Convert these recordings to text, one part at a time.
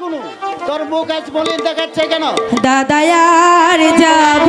কোনো? দেখাচ্ছে কেন? দাদায়ার যাব?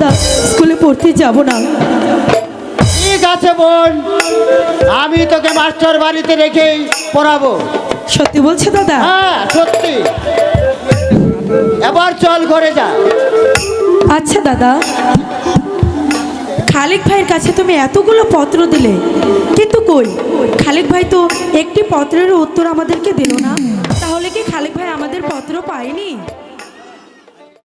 দাদা স্কুলে পড়তে যাব না। ঠিক আছে বোন আমি তোকে মাস্টার বাড়িতে রেখেই পড়াবো। সত্যি বলছে দাদা? হ্যাঁ সত্যি। এবার চল ঘরে যা। আচ্ছা দাদা। খালেক ভাইয়ের কাছে তুমি এতগুলো পত্র দিলে কিন্তু কই? খালেক ভাই তো একটি পত্রের উত্তর আমাদেরকে দিল না। তাহলে কি খালেক ভাই আমাদের পত্র পায়নি?